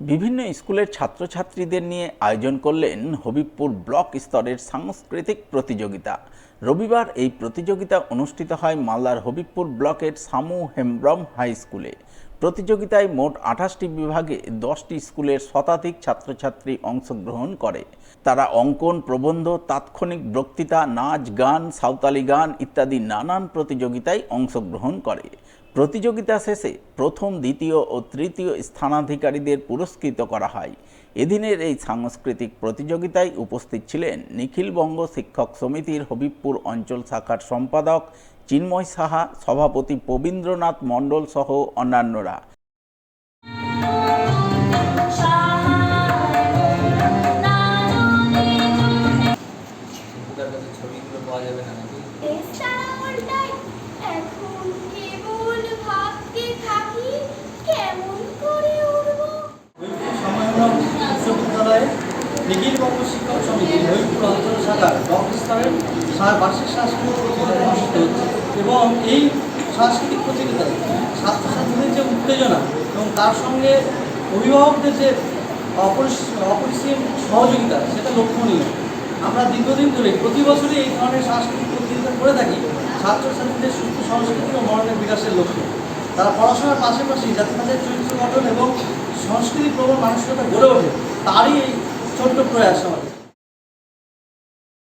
বিভিন্ন স্কুলের ছাত্রছাত্রীদের নিয়ে আয়োজন করলেন হবিবপুর ব্লক স্তরের সাংস্কৃতিক প্রতিযোগিতা। রবিবার এই প্রতিযোগিতা অনুষ্ঠিত হয় মালদার হবিবপুর ব্লকের সামু হেমব্রম হাই স্কুলে। প্রতিযোগিতায় মোট আঠাশটি বিভাগে দশটি স্কুলের শতাধিক ছাত্রছাত্রী অংশগ্রহণ করে। তারা অঙ্কন, প্রবন্ধ, তাৎক্ষণিক বক্তৃতা, নাচ, গান, সাঁওতালি গান ইত্যাদি নানান প্রতিযোগিতায় অংশগ্রহণ করে। প্রতিযোগিতা শেষে প্রথম, দ্বিতীয় ও তৃতীয় স্থানাধিকারীদের পুরস্কৃত করা হয়। এদিনের এই সাংস্কৃতিক প্রতিযোগিতায় উপস্থিত ছিলেন নিখিলবঙ্গ শিক্ষক সমিতির হবিবপুর অঞ্চল শাখার সম্পাদক চিন্ময় সাহা সভাপতি পবীন্দ্রনাথ মণ্ডল সহ অন্যান্যরা। ছবিগুলো পাওয়া যাবে না নাকি নিখিল বঙ্গ শিক্ষক সমিতি হরিপুর অঞ্চল শাখার ব্লক বার্ষিক সাংস্কৃতিক প্রতিযোগিতা অনুষ্ঠিত হচ্ছে এবং এই সাংস্কৃতিক প্রতিযোগিতায় ছাত্রছাত্রীদের যে উত্তেজনা এবং তার সঙ্গে অভিভাবকদের যে অপরিস- অপরিসীম সহযোগিতা, সেটা লক্ষণীয়। আমরা দীর্ঘদিন ধরে প্রতি বছরই এই ধরনের সাংস্কৃতিক প্রতিযোগিতা করে থাকি ছাত্রছাত্রীদের সুস্থ সংস্কৃতি ও মরণের বিকাশের লক্ষ্যে। তারা পড়াশোনার পাশাপাশি যাতে তাদের চরিত্র গঠন এবং সংস্কৃতি প্রবণ মানসিকতা গড়ে ওঠে, তারই এই ছোট্ট প্রয়াস আমাদের।